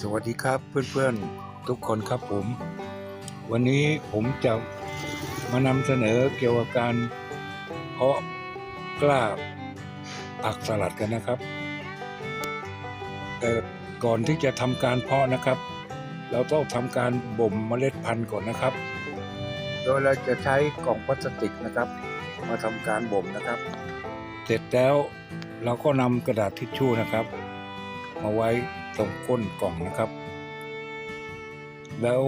สวัสดีครับเพื่อนๆทุกคนครับผม วันนี้ผมจะมานำเสนอเกี่ยวกับการเพาะกล้าผักสลัดกันนะครับ แต่ก่อนที่จะทำการเพาะนะครับ เราต้องทำการบ่มเมล็ดพันธุ์ก่อนนะครับ โดยเราจะใช้กล่องพลาสติกนะครับ มาทำการบ่มนะครับ เสร็จแล้วเราก็นำกระดาษทิชชู่นะครับ มาไว้ ตรงก้นกล่องนะครับ แล้ว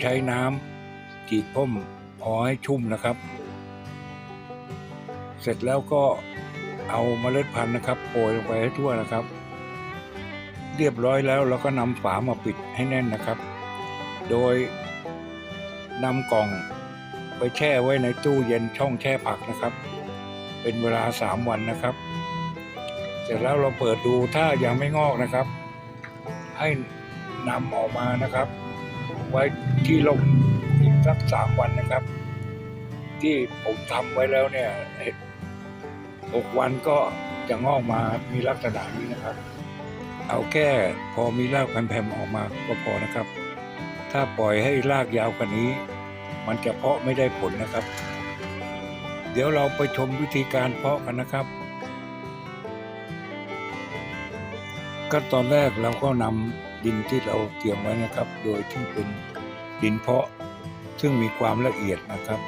ใช้น้ำจีดพ่มพอให้ชุ่มนะครับ เสร็จแล้วก็เอาเมล็ดพันธุ์นะครับโปรยลงไปให้ทั่วนะครับ เรียบร้อยแล้วเราก็นำฝามาปิดให้แน่นนะครับ โดยนำกล่องไปแช่ไว้ในตู้เย็นช่องแช่ผักนะครับ เป็นเวลาสามวันนะครับ เสร็จแล้วเราเปิดดูถ้ายังไม่งอกนะครับ ให้นำออกมานะครับ ไว้ที่ลมอีกสักสามวันนะครับ ที่ผมทำไว้แล้วเนี่ยหกวันก็จะงอกมามีลักษณะนี้นะครับ เอาแค่พอมีรากแผ่มๆออกมาก็พอนะครับ ถ้าปล่อยให้รากยาวกว่านี้ มันจะเพาะไม่ได้ผลนะครับ เดี๋ยวเราไปชมวิธีการเพาะกันนะครับ ขั้นตอนแรกเราก็นำดินที่เราเตรียมไว้นะครับ โดยที่เป็นดินเพาะซึ่งมีความละเอียดนะครับ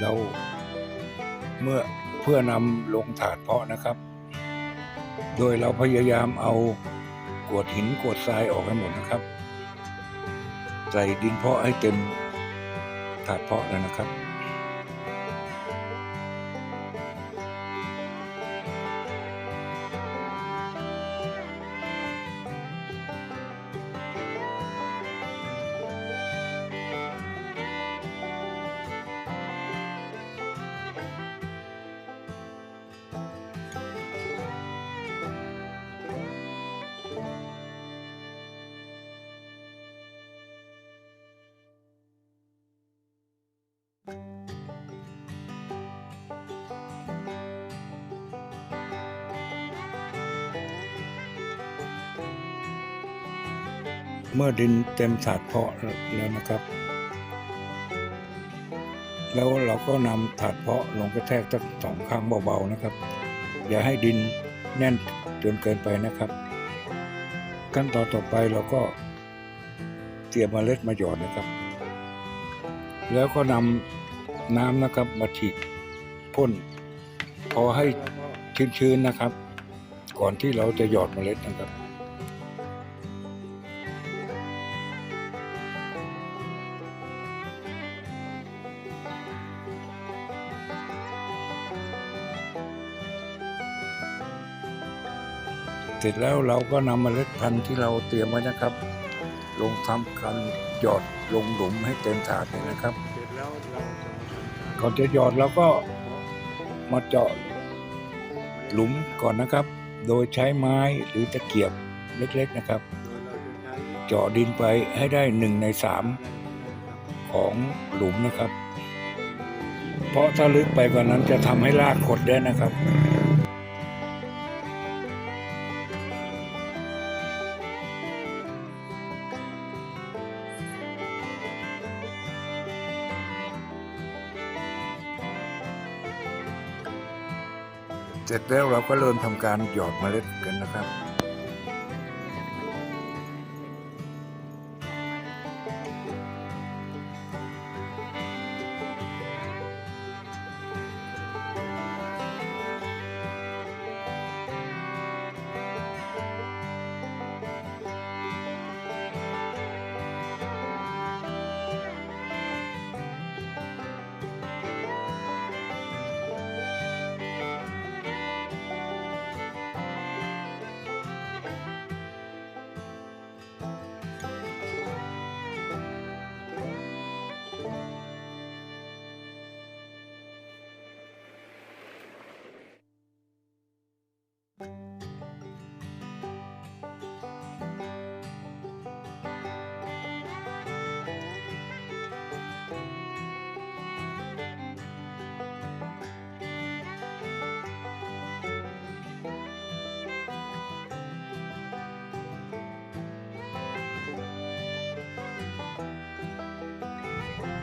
เราเมื่อเพื่อนำลงถาดเพาะนะครับ โดยเราพยายามเอากวดหินกวดทรายออกให้หมดนะครับ ใส่ดินเพาะให้เต็มถาดเพาะแล้วนะครับ เมื่อดินเต็มถาดเพาะแล้วนะครับ แล้วเราก็นำถาดเพาะลงกระแทกสักสองครั้งเบาๆนะครับ อย่าให้ดินแน่นจนเกินไปนะครับ ขั้นตอนต่อไปเราก็เตรียมเมล็ดมาหยอดนะครับ แล้วก็นำ น้ำนะครับ มาฉีดพ่นพอให้ชื้นๆนะครับ ก่อนที่เราจะหยอดเมล็ดนะครับเสร็จแล้วเราก็นำเมล็ดพันธุ์ที่เราเตรียมไว้นะครับ ลงทำการหยอดลงหลุมให้เต็มถาดเลยนะครับ เสร็จแล้วเราจะ ก่อนจะหยอดเราก็มาเจาะหลุมก่อนนะครับ โดยใช้ไม้หรือตะเกียบเล็กๆนะครับ เจะใช้เจาะดินไปให้ได้หนึ่งในสามของหลุมนะครับ เพราะถ้าลึกไปกว่านั้นจะทำให้รากขดได้นะครับ เสร็จแล้วเราก็เริ่มทำการหยอดเมล็ดกันนะครับ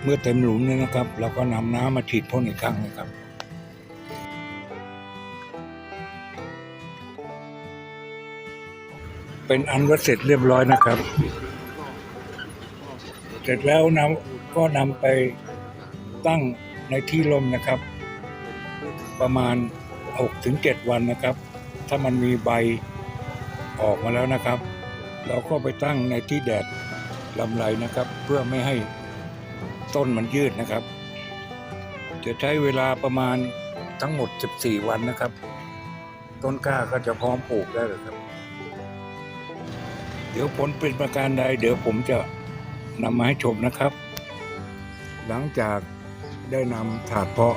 เมื่อเต็มหลุมเนี่ยนะครับ เราก็นำน้ำมาฉีดพ่นอีกครั้งนะครับเป็นอันว่าเสร็จเรียบร้อยนะครับ เสร็จแล้วนำก็นำไปตั้งในที่ลมนะครับ ประมาณ 6-7 วันนะครับ ถ้ามันมีใบออกมาแล้วนะครับ เราก็ไปตั้งในที่แดดลำไรนะครับ เพื่อไม่ให้ ต้นมันยืดนะครับ จะใช้เวลาประมาณทั้งหมด 14 วันนะครับ ต้นกล้าก็จะพร้อมปลูกได้เลยครับ เดี๋ยวผลเป็นประการใด เดี๋ยวผมจะนำมาให้ชมนะครับ หลังจากได้นำถาดเพาะ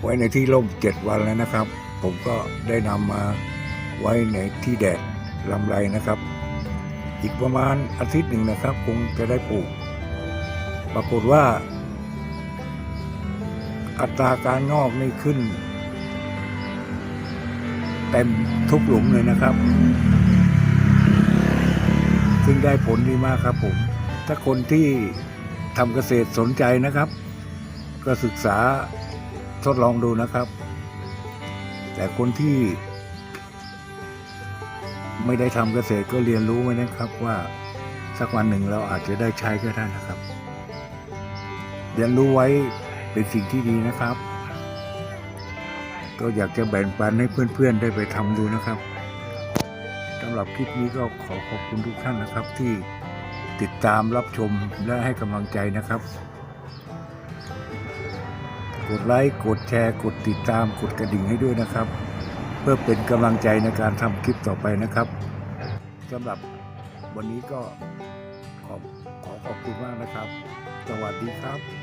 ไว้ในที่ร่มเจ็ดวันแล้วนะครับ ผมก็ได้นำมาไว้ในที่แดดลำไรนะครับ อีกประมาณอาทิตย์หนึ่งนะครับ คงจะได้ปลูก ปรากฏว่า อัตราการงอกนี่ขึ้น เต็มทุกหลุมเลยนะครับ ซึ่งได้ผลดีมากครับผม ถ้าคนที่ทำเกษตรสนใจนะครับ ก็ศึกษาทดลองดูนะครับ แต่คนที่ไม่ได้ทำเกษตรก็เรียนรู้ไว้นะครับว่าสักวันหนึ่งเราอาจจะได้ใช้ก็ได้นะครับ เรียนรู้ไว้เป็นสิ่งที่ดีนะครับ ก็อยากจะแบ่งปันให้เพื่อนๆได้ไปทำดูนะครับสำหรับคลิปนี้ก็ขอขอบคุณทุกท่านนะครับ ที่ติดตามรับชมและให้กำลังใจนะครับ กดไลค์กดแชร์ กดติดตามกดกระดิ่งให้ด้วยนะครับ เพื่อเป็นกำลังใจในการทำคลิปต่อไปนะครับสำหรับวันนี้ก็ขอขอขอบคุณมากนะครับ สวัสดีครับ